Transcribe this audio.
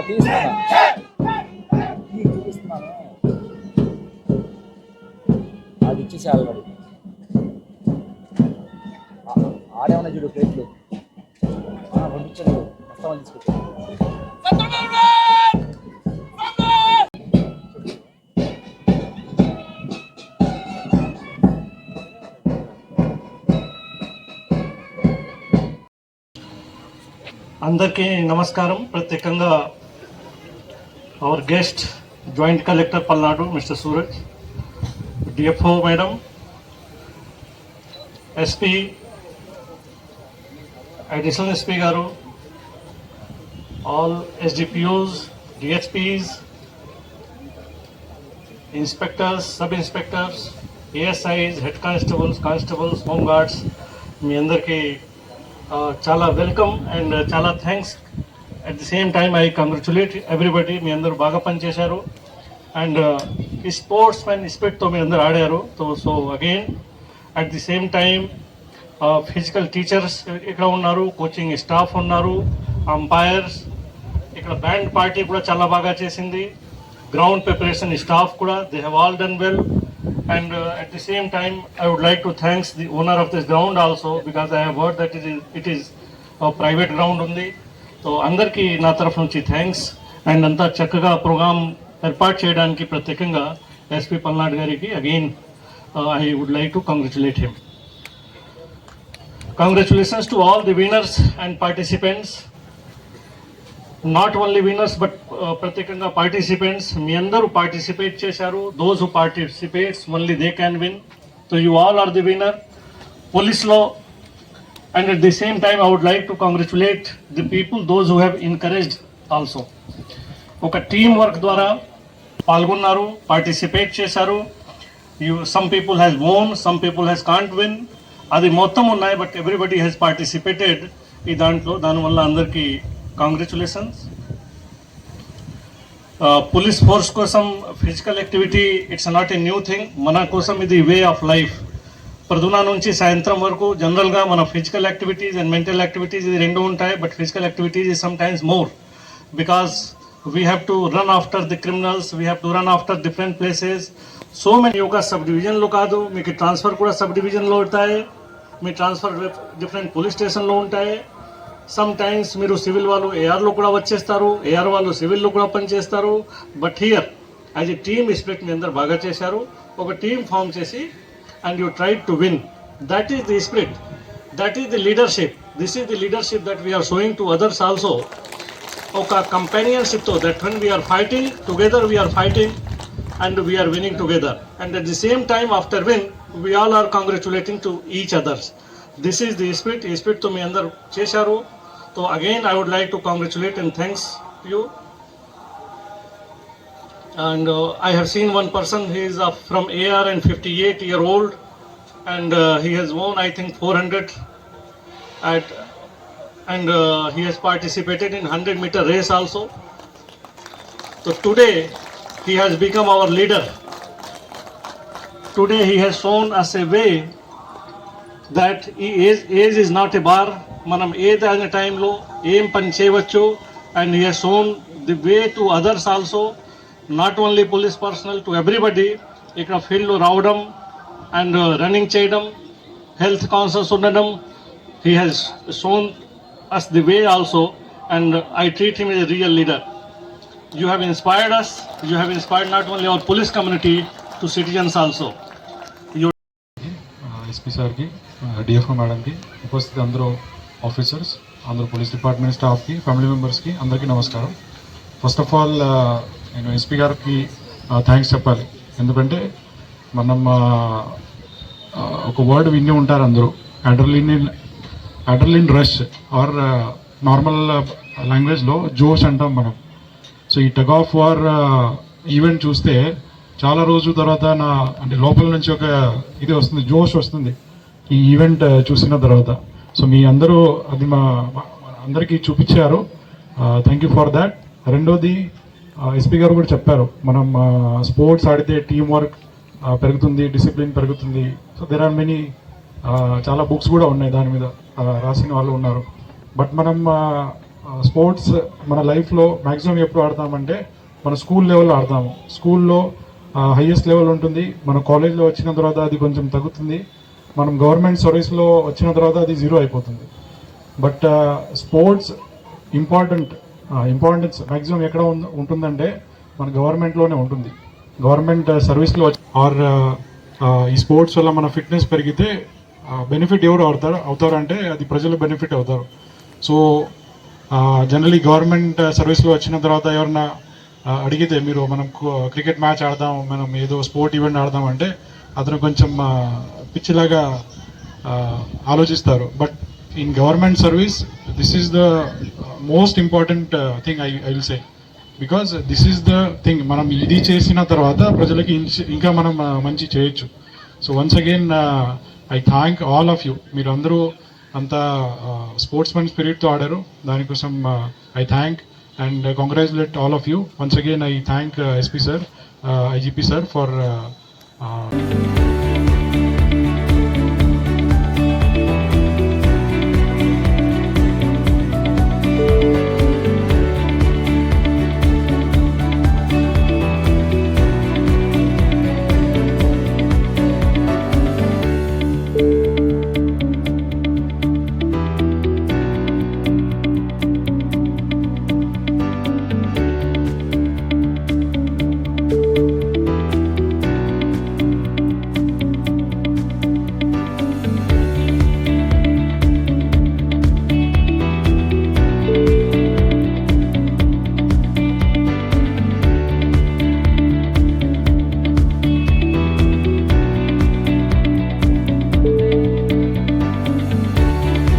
తీస్తున్నా తీస్తున్నా చూపిస్తున్నాను. అది ఇచ్చేసి ఆల్రెడీ ఆడేమన్నా చూడు ప్లేట్లు. ఆ, పంపించండి. వస్తామని తీసుకొచ్చాను అందరికీ నమస్కారం. ప్రత్యేకంగా our guest joint collector Palnadu mister Suraj DFO madam SP additional SP గారు all SDPOs DSPs inspectors sub inspectors ASIs head constables constables home guards మీ అందరికీ ఆ, చాలా వెల్కమ్ అండ్ చాలా thanks at the same time I congratulate everybody మీ అందరూ బాగా పనిచేశారు. And uh, ఈ స్పోర్ట్స్ మ్యాన్ స్పిరిట్తో మీ అందరూ ఆడారు. So so again at the same time physical teachers ఇక్కడ ఉన్నారు కోచింగ్ స్టాఫ్ ఉన్నారు అంపైర్స్ ఇక్కడ బ్యాండ్ పార్టీ కూడా చాలా బాగా చేసింది. గ్రౌండ్ ప్రిపరేషన్ స్టాఫ్ కూడా they have all done well and uh, at the same time i would like to thanks the owner of this ground also because i have heard that it is it is a private ground ఉంది so అందరికీ నా తరఫు నుంచి thanks and అంతా చక్కగా programme ఏర్పాటు చేయడానికి ప్రత్యేకంగా ఎస్పి పల్నాడు గారికి again I would like to congratulate him congratulations to all the winners and participants not only winners but ప్రత్యేకంగా పార్టిసిపెంట్స్ మీ అందరూ పార్టిసిపేట్ చేశారు. Those who participates only they can win so you all are the winner పోలీస్లో and at the same time I would like to congratulate the people those who have encouraged also ఒక team work ద్వారా పాల్గొన్నారు participate చేశారు. You some people has won some people has can't win అది మొత్తం ఉన్నాయి but everybody has participated ఈ దాంట్లో దానివల్ల అందరికీ కాంగ్రాచులేషన్స్ పోలీస్ ఫోర్స్ కోసం physical activity it's not a new thing మన కోసం ఇది వే ఆఫ్ లైఫ్ ప్రొద్దున నుంచి సాయంత్రం వరకు జనరల్గా మన physical activities and mental activities ఇది రెండు ఉంటాయి బట్ ఫిజికల్ యాక్టివిటీస్ ఈ sometimes more. Because we have to run after the criminals we have to run after different places. So many ఒక సబ్ డివిజన్లో కాదు మీకు ట్రాన్స్ఫర్ కూడా సబ్ డివిజన్లో ఉంటాయి మీ ట్రాన్స్ఫర్ డిఫరెంట్ పోలీస్ స్టేషన్లో ఉంటాయి. సమ్ టైమ్స్ మీరు సివిల్ వాళ్ళు ఏఆర్లో కూడా వచ్చేస్తారు ఏఆర్ వాళ్ళు సివిల్లో కూడా పనిచేస్తారు. But here as a team spirit మీ అందరు బాగా చేశారు. ఒక టీం ఫామ్ చేసి and you try to win. That is the spirit. That is the leadership. This is the leadership that we are showing to others also. Okay, companionship though, that when we are fighting, together we are fighting and we are winning together. And at the same time, after win, we all are congratulating to each others. This is the spirit. Spirit to me under Chesharo. So again, I would like to congratulate and thanks you And uh, I have seen one person, he is uh, from AR and 58 year old and uh, he has won I think 400 at and uh, he has participated in 100 meter race also. So today he has become our leader. Today he has shown us a way that ఈ age age is not a bar మనం age అయిన టైంలో ఏం పని చేయవచ్చు and he shown the way to others also Not only police personnel to everybody ఇక్కడ ఫీల్డ్లో రావడం అండ్ రన్నింగ్ చేయడం హెల్త్ కాన్షియస్ ఉండడం he has shown us the way also and I treat him a real leader you have inspired us you have inspired not only our police community to citizens also SP సార్కి DFO మేడంకి ఉపస్థితి అందరూ officers అందరూ police department స్టాఫ్కి family మెంబర్స్కి అందరికీ నమస్కారం. First of all నేను ఎస్పీ గారికి థ్యాంక్స్ చెప్పాలి. ఎందుకంటే మనం ఒక వర్డ్ విని ఉంటారు అందరూ. Adrenaline adrenaline rush or normal లాంగ్వేజ్లో జోష్ అంటాం మనం. సో ఈ టగ్ ఆఫ్ వార్ ఈవెంట్ చూస్తే చాలా రోజుల తర్వాత నా అంటే లోపల నుంచి ఒక ఇది వస్తుంది జోష్ వస్తుంది ఈ ఈవెంట్ చూసిన తర్వాత. సో మీ అందరూ అది మా మా అందరికీ చూపించారు. థ్యాంక్ యూ ఫర్ దాట్ రెండోది ఎస్పీ గారు కూడా చెప్పారు మనం స్పోర్ట్స్ ఆడితే టీం వర్క్ పెరుగుతుంది డిసిప్లిన్ పెరుగుతుంది. సో దెర్ ఆర్ మెనీ చాలా బుక్స్ కూడా ఉన్నాయి దాని మీద రాసిన వాళ్ళు ఉన్నారు. బట్ మనం స్పోర్ట్స్ మన లైఫ్లో మ్యాక్సిమం ఎప్పుడు ఆడతామంటే మన స్కూల్ లెవెల్లో ఆడతాము. స్కూల్లో హైయెస్ట్ లెవెల్ ఉంటుంది. మన కాలేజ్లో వచ్చిన తర్వాత అది కొంచెం తగ్గుతుంది. మనం గవర్నమెంట్ సర్వీస్లో వచ్చిన తర్వాత అది జీరో అయిపోతుంది. But sports important importance maximum ఎక్కడ ఉంటుందంటే మన గవర్నమెంట్లోనే ఉంటుంది. గవర్నమెంట్ సర్వీస్లో ఆర్ ఈ స్పోర్ట్స్ వల్ల మన ఫిట్నెస్ పెరిగితే బెనిఫిట్ ఎవరు అవుతారు అవుతారంటే అది ప్రజలు బెనిఫిట్ అవుతారు. సో జనరలీ గవర్నమెంట్ సర్వీస్లో వచ్చిన తర్వాత ఎవరన్నా అడిగితే మీరు మనం క్రికెట్ మ్యాచ్ ఆడదాం మనం ఏదో స్పోర్ట్ ఈవెంట్ ఆడదాం అంటే అతను కొంచెం పిచ్చిలాగా ఆలోచిస్తారు. But in government service this is the most important thing I I will say because this is the thing మనం ఇది చేసిన తర్వాత ప్రజలకి ఇంకా మనం మంచి చేయొచ్చు. So once again I thank all of you మీరు అందరూ అంత స్పోర్ట్స్ మెన్ స్పిరిట్తో ఆడారు. దానికోసం I thank and congratulate all of you once again I thank SP sir IGP sir for